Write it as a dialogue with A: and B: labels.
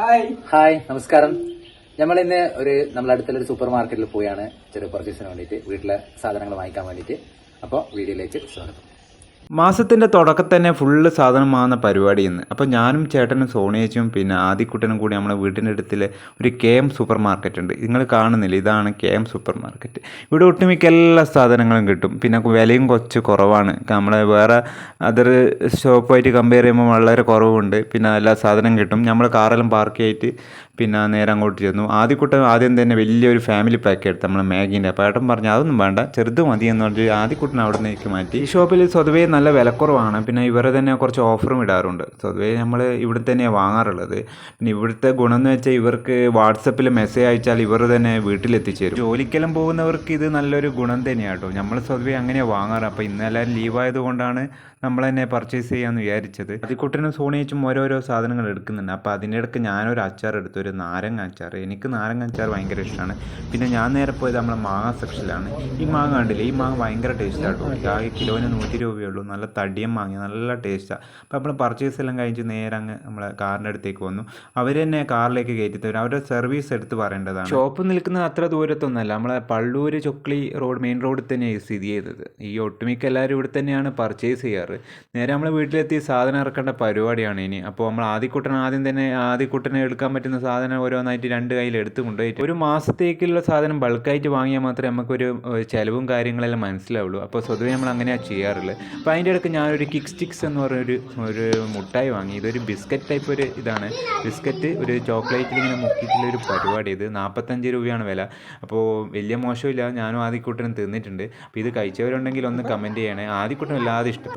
A: Hi
B: hi നമസ്കാരം. നമ്മൾ ഇന്ന് ഒരു നമ്മുടെ അടുത്തുള്ള ഒരു സൂപ്പർ മാർക്കറ്റിൽ പോയാണ് ചെറിയ പർച്ചേസിന് വേണ്ടിയിട്ട്. വീട്ടിലെ സാധനങ്ങൾ വാങ്ങിക്കാൻ വേണ്ടിയിട്ട്. അപ്പോൾ വീഡിയോയിലേക്ക് സ്വാഗതം.
C: മാസത്തിന്റെ തുടക്കത്തിൽ തന്നെ ഫുള്ള് സാധനം വാങ്ങുന്ന പരിപാടി ഇന്ന്. അപ്പോൾ ഞാനും ചേട്ടനും സോണിയച്ചും പിന്നെ ആദിക്കുട്ടനും കൂടി നമ്മുടെ വീട്ടിന്റെ അടുത്തിൽ ഒരു കെ എം സൂപ്പർ മാർക്കറ്റ് ഉണ്ട്. നിങ്ങൾ കാണുന്നില്ല ഇതാണ് കെ എം സൂപ്പർ മാർക്കറ്റ്. ഇവിടെ ഒട്ടുമിക്ക എല്ലാ സാധനങ്ങളും കിട്ടും. പിന്നെ വിലയും കുറച്ച് കുറവാണ്. നമ്മളെ വേറെ അതർ ഷോപ്പുമായിട്ട് കമ്പയർ ചെയ്യുമ്പോൾ വളരെ കുറവുണ്ട്. പിന്നെ എല്ലാ സാധനം കിട്ടും. നമ്മൾ കാറെല്ലാം പാർക്ക് ചെയ്തിട്ട് പിന്നെ നേരെ അങ്ങോട്ട് ചെന്നു. ആദ്യക്കുട്ടൻ ആദ്യം തന്നെ വലിയൊരു ഫാമിലി പാക്ക് എടുത്ത് നമ്മൾ മാഗീന്റെ. അപ്പോൾ ഏട്ടൻ പറഞ്ഞു അതൊന്നും വേണ്ട ചെറുത് മതി എന്ന് പറഞ്ഞിട്ട് ആദ്യക്കുട്ടൻ അവിടെ നിന്നേക്ക് മാറ്റി. ഈ ഷോപ്പിൽ സ്വതവേ നല്ല വിലക്കുറവാണ്. പിന്നെ ഇവരെ തന്നെ കുറച്ച് ഓഫറും ഇടാറുണ്ട്. സ്വതവേ നമ്മൾ ഇവിടെ തന്നെയാണ് വാങ്ങാറുള്ളത്. പിന്നെ ഇവിടുത്തെ ഗുണം എന്ന് വെച്ചാൽ ഇവർക്ക് വാട്സപ്പിൽ മെസ്സേജ് അയച്ചാൽ ഇവർ തന്നെ വീട്ടിലെത്തിച്ചു തരും ജോലിക്കെല്ലാം പോകുന്നവർക്ക് ഇത് നല്ലൊരു ഗുണം തന്നെയാണ് കേട്ടോ നമ്മൾ സ്വതവേ അങ്ങനെയാണ് വാങ്ങാറ്. അപ്പോൾ ഇന്ന് എല്ലാവരും ലീവായത് കൊണ്ടാണ് നമ്മൾ തന്നെ പർച്ചേസ് ചെയ്യാമെന്ന് വിചാരിച്ചത്. അതിക്കുട്ടനും സോണിയച്ചും ഓരോരോ സാധനങ്ങൾ എടുക്കുന്നുണ്ട്. അപ്പോൾ അതിന്റെ ഇടയ്ക്ക് ഞാനൊരു അച്ചാർ എടുത്തു. ഒരു നാരങ്ങ അച്ചാർ. എനിക്ക് നാരങ്ങ അച്ചാർ ഭയങ്കര ഇഷ്ടമാണ് പിന്നെ ഞാൻ നേരെ പോയത് നമ്മളെ മാങ്ങ സെക്ഷനിലാണ് ഈ മാങ്ങ കണ്ടില്ലേ? ഈ മാങ്ങ ഭയങ്കര ടേസ്റ്റ് കേട്ടോ ആകെ കിലോന് നൂറ്റി രൂപയേ ഉള്ളൂ. നല്ല തടിയം വാങ്ങി നല്ല ടേസ്റ്റാണ് അപ്പോൾ നമ്മൾ പർച്ചേസ് എല്ലാം കഴിച്ച് നേരെ അങ്ങ് നമ്മളെ കാറിന്റെ അടുത്തേക്ക് വന്നു. അവർ തന്നെ കാറിലേക്ക് കയറ്റി തരും അവരുടെ സർവീസ് എടുത്ത് പറയേണ്ടതാണ്. ഷോപ്പ് നിൽക്കുന്നത് അത്ര ദൂരത്തൊന്നുമല്ല നമ്മളെ പള്ളൂർ ചൊക്ലി റോഡ് മെയിൻ റോഡിൽ തന്നെയാണ് സ്ഥിതി ചെയ്തത്. ഈ ഒട്ടുമിക്ക എല്ലാവരും ഇവിടെ തന്നെയാണ് പർച്ചേസ് ചെയ്യാറ്. നേരെ നമ്മൾ വീട്ടിലെത്തി സാധനം ഇറക്കേണ്ട പരിപാടിയാണ് ഇനി. അപ്പോൾ നമ്മൾ ആദ്യക്കുട്ടൻ ആദ്യം തന്നെ ആദ്യക്കുട്ടനെ എടുക്കാൻ പറ്റുന്ന സാധനം ഓരോന്നായിട്ട് രണ്ട് കയ്യിൽ എടുത്തു കൊണ്ടുപോയിട്ട് ഒരു മാസത്തേക്കുള്ള സാധനം ബൾക്കായിട്ട് വാങ്ങിയാൽ മാത്രമേ നമുക്കൊരു ചിലവും കാര്യങ്ങളെല്ലാം മനസ്സിലാവുള്ളൂ. അപ്പോൾ സ്വതവേ നമ്മൾ അങ്ങനെയാണ് ചെയ്യാറുള്ളത് അപ്പോൾ അതിന്റെ ഇടയ്ക്ക് ഞാനൊരു കിക്ക് സ്റ്റിക്സ് എന്ന് പറഞ്ഞൊരു ഒരു മുട്ടായി വാങ്ങി. ഇതൊരു ബിസ്ക്കറ്റ് ടൈപ്പ് ഒരു ഇതാണ്. ബിസ്ക്കറ്റ് ഒരു ചോക്ലേറ്റിൽ ഇങ്ങനെ മുക്കിയിട്ടുള്ള ഒരു പരിപാടി ഇത്. നാൽപ്പത്തഞ്ച് രൂപയാണ് വില. അപ്പോൾ വലിയ മോശമില്ല. ഞാനും ആദ്യക്കൂട്ടനും തിന്നിട്ടുണ്ട്. അപ്പോൾ ഇത് കഴിച്ചവരുണ്ടെങ്കിൽ ഒന്ന് കമന്റ് ചെയ്യണേ. ആദ്യക്കൂട്ടം വല്ലാതെ ഇഷ്ടപ്പെട്ടു.